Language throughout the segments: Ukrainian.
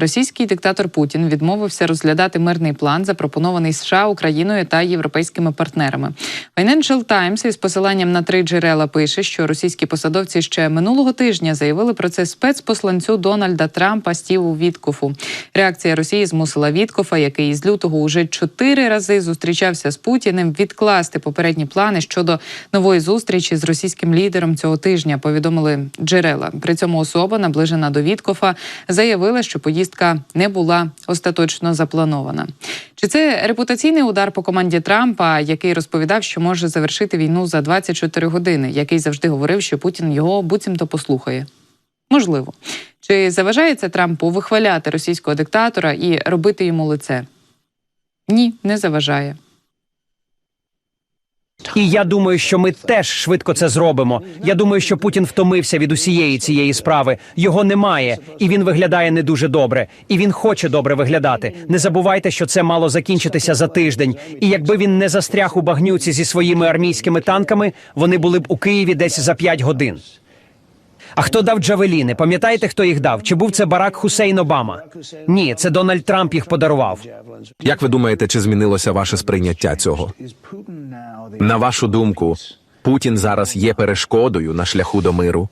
Російський диктатор Путін відмовився розглядати мирний план, запропонований США, Україною та європейськими партнерами. Financial Times із посиланням на три джерела пише, що російські посадовці ще минулого тижня заявили про це спецпосланцю Дональда Трампа Стіву Віткофу. Реакція Росії змусила Віткофа, який з лютого уже чотири рази зустрічався з Путіним, відкласти попередні плани щодо нової зустрічі з російським лідером цього тижня. Повідомили джерела. При цьому особа, наближена до Віткофа, заявила, що поїздка не була остаточно запланована. Чи це репутаційний удар по команді Трампа, який розповідав, що може завершити війну за 24 години, який завжди говорив, що Путін його буцімто послухає? Можливо. Чи заважає це Трампу вихваляти російського диктатора і робити йому лице? Ні, не заважає. І я думаю, що ми теж швидко це зробимо. Я думаю, що Путін втомився від усієї цієї справи. Його немає, і він виглядає не дуже добре. І він хоче добре виглядати. Не забувайте, що це мало закінчитися за тиждень. І якби він не застряг у багнюці зі своїми армійськими танками, вони були б у Києві десь за 5 годин. А хто дав Джавеліни? Пам'ятаєте, хто їх дав? Чи був це Барак Хусейн Обама? Ні, це Дональд Трамп їх подарував. Як ви думаєте, чи змінилося ваше сприйняття цього? На вашу думку, Путін зараз є перешкодою на шляху до миру?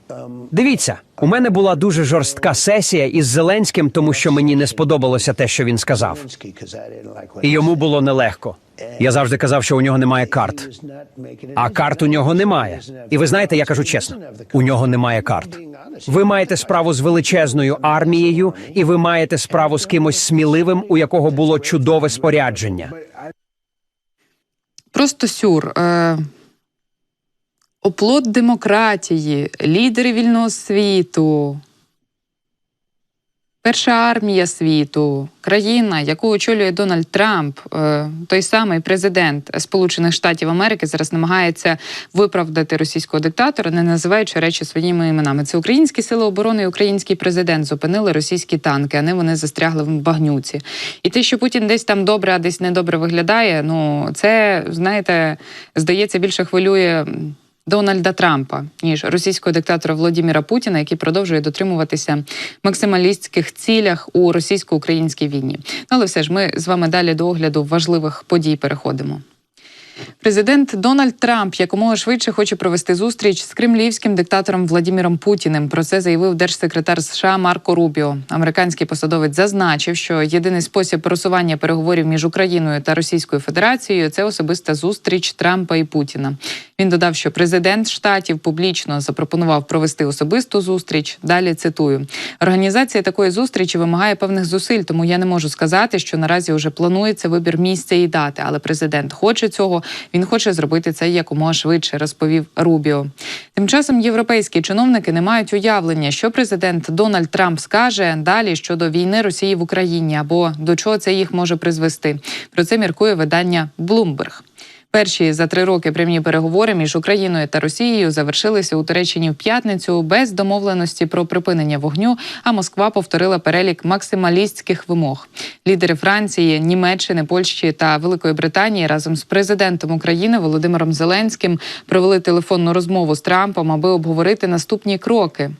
Дивіться, у мене була дуже жорстка сесія із Зеленським, тому що мені не сподобалося те, що він сказав. І йому було нелегко. Я завжди казав, що у нього немає карт. А карт у нього немає. І ви знаєте, я кажу чесно, у нього немає карт. Ви маєте справу з величезною армією, і ви маєте справу з кимось сміливим, у якого було чудове спорядження. Просто сюр. Е... Оплот демократії, лідери вільного світу, перша армія світу, країна, яку очолює Дональд Трамп, е, той самий президент Сполучених Штатів Америки, зараз намагається виправдати російського диктатора, не називаючи речі своїми іменами. Це українські сили оборони і український президент зупинили російські танки, а не вони застрягли в багнюці. І те, що Путін десь там добре, а десь недобре виглядає. Ну це знаєте, здається, більше хвилює. Дональда Трампа ніж російського диктатора Володіміра Путіна, який продовжує дотримуватися максималістських цілях у російсько-українській війні. Ну, але все ж ми з вами далі до огляду важливих подій переходимо. Президент Дональд Трамп якомога швидше хоче провести зустріч з кремлівським диктатором Владіміром Путіним. Про це заявив держсекретар США Марко Рубіо. Американський посадовець зазначив, що єдиний спосіб просування переговорів між Україною та Російською Федерацією це особиста зустріч Трампа і Путіна. Він додав, що президент штатів публічно запропонував провести особисту зустріч. Далі цитую: організація такої зустрічі вимагає певних зусиль, тому я не можу сказати, що наразі вже планується вибір місця і дати, але президент хоче цього. Він хоче зробити це якомога швидше, розповів Рубіо. Тим часом європейські чиновники не мають уявлення, що президент Дональд Трамп скаже далі щодо війни Росії в Україні або до чого це їх може призвести. Про це міркує видання Bloomberg. Перші за три роки прямі переговори між Україною та Росією завершилися у Туреччині в п'ятницю без домовленості про припинення вогню. А Москва повторила перелік максималістських вимог. Лідери Франції, Німеччини, Польщі та Великої Британії разом з президентом України Володимиром Зеленським провели телефонну розмову з Трампом, аби обговорити наступні кроки.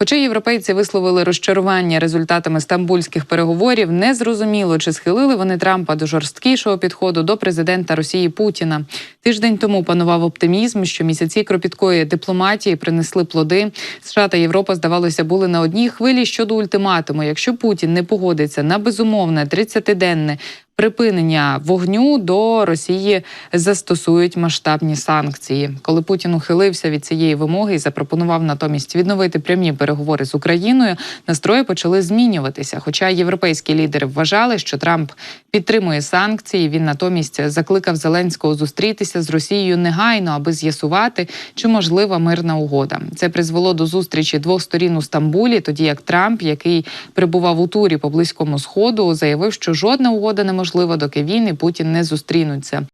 Хоча європейці висловили розчарування результатами стамбульських переговорів, не зрозуміло, чи схилили вони Трампа до жорсткішого підходу до президента Росії Путіна. Тиждень тому панував оптимізм, що місяці кропіткої дипломатії принесли плоди. США та Європа, здавалося, були на одній хвилі щодо ультиматуму. Якщо Путін не погодиться на безумовне 30-денне припинення вогню до Росії застосують масштабні санкції. Коли Путін ухилився від цієї вимоги і запропонував натомість відновити прямі переговори з Україною, настрої почали змінюватися. Хоча європейські лідери вважали, що Трамп підтримує санкції, він натомість закликав Зеленського зустрітися з Росією негайно, аби з'ясувати, чи можлива мирна угода. Це призвело до зустрічі двох сторін у Стамбулі, тоді як Трамп, який прибував у турі по близькому сходу, заявив, що жодна угода не можлива, доки він і Путін не зустрінуться.